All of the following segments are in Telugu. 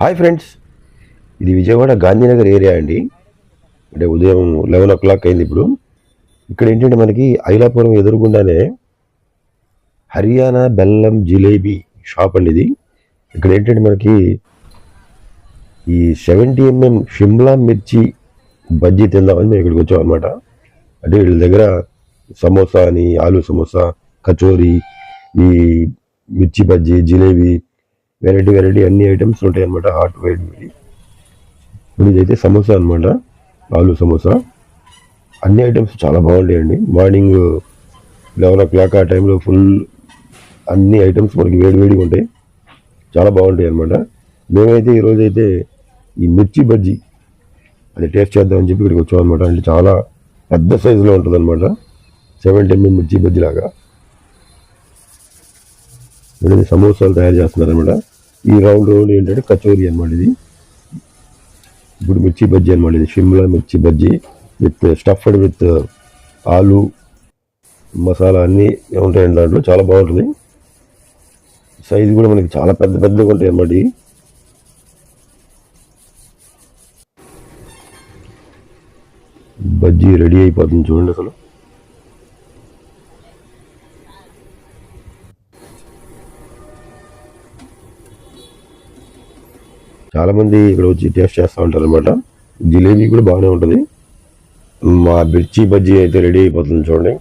హాయ్ ఫ్రెండ్స్ ఇది విజయవాడ గాంధీనగర్ ఏరియా అండి. అంటే ఉదయం లెవెన్ ఓ క్లాక్ అయింది ఇప్పుడు. ఇక్కడ ఏంటంటే మనకి ఐలాపురం ఎదురుగుండానే హర్యానా బెల్లం జిలేబీ షాప్ అండి ఇది. ఇక్కడ ఏంటంటే మనకి ఈ సెవెంటీ ఎంఎం షిమ్లా మిర్చి బజ్జీ తిందామని మేము ఇక్కడికి వచ్చాం అనమాట అంటే వీళ్ళ దగ్గర సమోసా అని ఆలు సమోసా కచోరీ ఈ మిర్చి బజ్జీ జిలేబీ వెరైటీ వెరైటీ అన్ని ఐటమ్స్ ఉంటాయి అనమాట హాట్ వైట్ ఇప్పుడు ఇదైతే సమోసా అనమాట ఆలు సమోసా. అన్ని ఐటమ్స్ చాలా బాగుంటాయండి. మార్నింగ్ లెవెన్ ఓ క్లాక్ ఆ టైంలో ఫుల్ అన్ని ఐటమ్స్ మనకి వేడి వేడిగా ఉంటాయి. చాలా బాగుంటాయి అనమాట మేమైతే ఈరోజు అయితే ఈ మిర్చి బజ్జీ అది టేస్ట్ చేద్దామని చెప్పి ఇక్కడికి వచ్చాం అనమాట అంటే చాలా పెద్ద సైజులో ఉంటుంది అనమాట సెవెంటీ ఎంఎం మిర్చి బజ్జీ లాగా. సమోసాలు తయారు చేస్తున్నారు అనమాట ఈ రౌండ్ రౌండ్ ఏంటంటే కచోరీ అనమాట ఇది. ఇప్పుడు మిర్చి బజ్జీ అనమాట ఇది. Shimla mirchi bajji with stuffed with uh, aloo masala అన్నీ ఉంటాయండి దాంట్లో. చాలా బాగుంటుంది. సైజు కూడా మనకి చాలా పెద్ద పెద్దగా ఉంటాయి అన్నమాట బజ్జీ రెడీ అయిపోతుంది చూడండి అసలు. చాలామంది ఇక్కడ వచ్చి టేస్ట్ చేస్తూ ఉంటారు అనమాట జిలేబీ కూడా బాగానే ఉంటుంది. మా మిర్చి బజ్జీ అయితే రెడీ అయిపోతుంది చూడండి.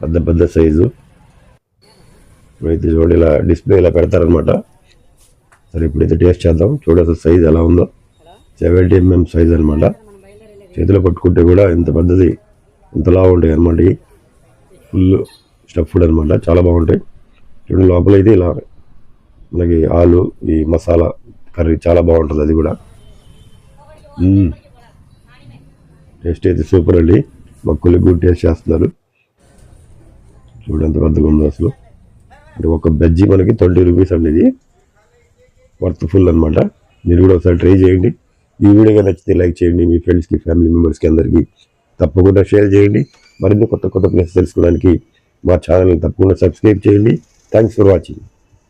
పెద్ద పెద్ద సైజు. ఇప్పుడైతే చూడండి ఇలా డిస్ప్లే ఇలా పెడతారనమాట సరే ఇప్పుడైతే టేస్ట్ చేద్దాం. చూడండి సైజ్ ఎలా ఉందో. సెవెంటీ ఎంఎం సైజ్ అనమాట చేతిలో పట్టుకుంటే కూడా ఇంత పెద్దది ఇంతలా ఉంటాయి అనమాట ఇవి. ఫుల్ స్టఫ్డ్ అనమాట చాలా బాగుంటాయి. చూడండి లోపల అయితే ఇలా మనకి ఆలు ఈ మసాలా కర్రీ చాలా బాగుంటుంది అది కూడా. టేస్ట్ అయితే సూపర్ అండి. మక్కులు కొలిగ్ కూడా టేస్ట్ చేస్తున్నారు. చూడంత పెద్దగా ఉంది అసలు. అంటే ఒక బజ్జీ మనకి ట్వంటీ రూపీస్ అండి ఇది. వర్త్ ఫుల్ అనమాట మీరు కూడా ఒకసారి ట్రై చేయండి. ఈ వీడియోగా నచ్చితే లైక్ చేయండి. మీ ఫ్రెండ్స్కి ఫ్యామిలీ మెంబర్స్కి అందరికీ తప్పకుండా షేర్ చేయండి. మరిన్ని కొత్త కొత్త ప్లేస్ తెలుసుకోవడానికి మా ఛానల్ని తప్పకుండా సబ్స్క్రైబ్ చేయండి. Thanks for watching